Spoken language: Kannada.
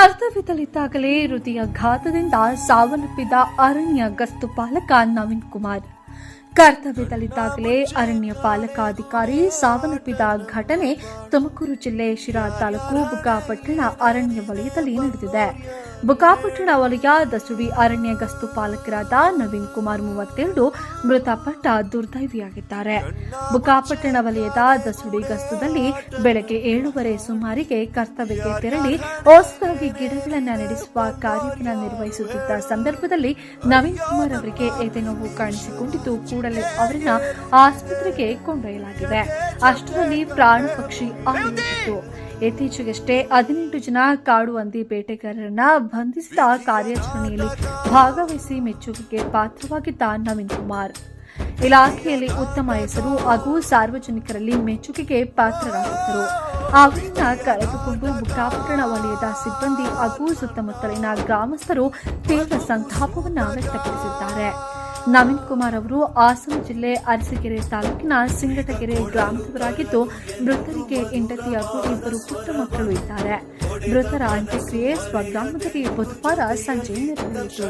ಕರ್ತವ್ಯದಲ್ಲಿದ್ದಾಗಲೇ ಹೃದಯಾಘಾತದಿಂದ ಸಾವನ್ನಪ್ಪಿದ ಅರಣ್ಯ ಗಸ್ತು ಪಾಲಕ ನವೀನ್ ಕುಮಾರ್. ಕರ್ತವ್ಯದಲ್ಲಿದ್ದಾಗಲೇ ಅರಣ್ಯ ಪಾಲಕಾಧಿಕಾರಿ ಸಾವನ್ನಪ್ಪಿದ ಘಟನೆ ತುಮಕೂರು ಜಿಲ್ಲೆ ಶಿರಾ ತಾಲೂಕು ಬುಕ್ಕಾಪಟ್ಟಣ ಅರಣ್ಯ ವಲಯದಲ್ಲಿ ನಡೆದಿದೆ. ಬುಕ್ಕಾಪಟ್ಟಣ ವಲಯ ದಸುಡಿ ಅರಣ್ಯ ಗಸ್ತು ಪಾಲಕರಾದ ನವೀನ್ ಕುಮಾರ್ ಮೂವತ್ತೆರಡು ಮೃತಪಟ್ಟ ದುರ್ದೈವಿಯಾಗಿದ್ದಾರೆ. ಬುಕ್ಕಾಪಟ್ಟಣ ವಲಯದ ದಸುಡಿ ಗಸ್ತುದಲ್ಲಿ ಬೆಳಗ್ಗೆ ಏಳುವರೆ ಸುಮಾರಿಗೆ ಕರ್ತವ್ಯಕ್ಕೆ ತೆರಳಿ ಹೊಸದಾಗಿ ಗಿಡಗಳನ್ನು ನಡೆಸುವ ಕಾರ್ಯವನ್ನು ನಿರ್ವಹಿಸುತ್ತಿದ್ದ ಸಂದರ್ಭದಲ್ಲಿ ನವೀನ್ ಕುಮಾರ್ ಅವರಿಗೆ ಎದೆನೋವು ಕಾಣಿಸಿಕೊಂಡಿದ್ದು ಕೂಡಲೇ ಅವರನ್ನ ಆಸ್ಪತ್ರೆಗೆ ಕೊಂಡೊಯ್ಯಲಾಗಿದೆ. ಅಷ್ಟರಲ್ಲಿ ಪ್ರಾಣ ಪಕ್ಷಿ ಆಗಿತ್ತು ಇತ್ತೀಚೆಗಷ್ಟೇ ಹದಿನೆಂಟು ಜನ ಕಾಡು ಹಂದಿ ಬೇಟೆಗಾರರನ್ನ ಬಂಧಿಸಿದ ಕಾರ್ಯಾಚರಣೆಯಲ್ಲಿ ಭಾಗವಹಿಸಿ ಮೆಚ್ಚುಗೆಗೆ ಪಾತ್ರವಾಗಿದ್ದ ನವೀನ್ ಕುಮಾರ್. ಇಲಾಖೆಯಲ್ಲಿ ಉತ್ತಮ ಹೆಸರು ಹಾಗೂ ಸಾರ್ವಜನಿಕರಲ್ಲಿ ಮೆಚ್ಚುಗೆಗೆ ಪಾತ್ರರಾಗಿದ್ದರು. ಅವರನ್ನ ಕರೆದುಕೊಂಡು ಮುಖಾಪಕರಣ ವಲಯದ ಸಿಬ್ಬಂದಿ ಹಾಗೂ ಸುತ್ತಮುತ್ತಲಿನ ಗ್ರಾಮಸ್ಥರು ತೀವ್ರ ಸಂತಾಪವನ್ನು ವ್ಯಕ್ತಪಡಿಸಿದ್ದಾರೆ. ನವೀನ್ ಕುಮಾರ್ ಅವರು ಹಾಸನ ಜಿಲ್ಲೆ ಅರಸೀಕೆರೆ ತಾಲೂಕಿನ ಸಿಂಗಟಗೆರೆ ಗ್ರಾಮದವರಾಗಿದ್ದು ಮೃತರಿಗೆ ಹೆಂಡತಿ ಹಾಗೂ ಇಬ್ಬರು ಪುಟ್ಟ ಮಕ್ಕಳು ಇದ್ದಾರೆ. ಮೃತರ ಅಂತ್ಯಕ್ರಿಯೆ ಸ್ವಗ್ರಾಮದಲ್ಲಿ ಬುಧವಾರ ಸಂಜೆ ನೆರವೇರಿತು.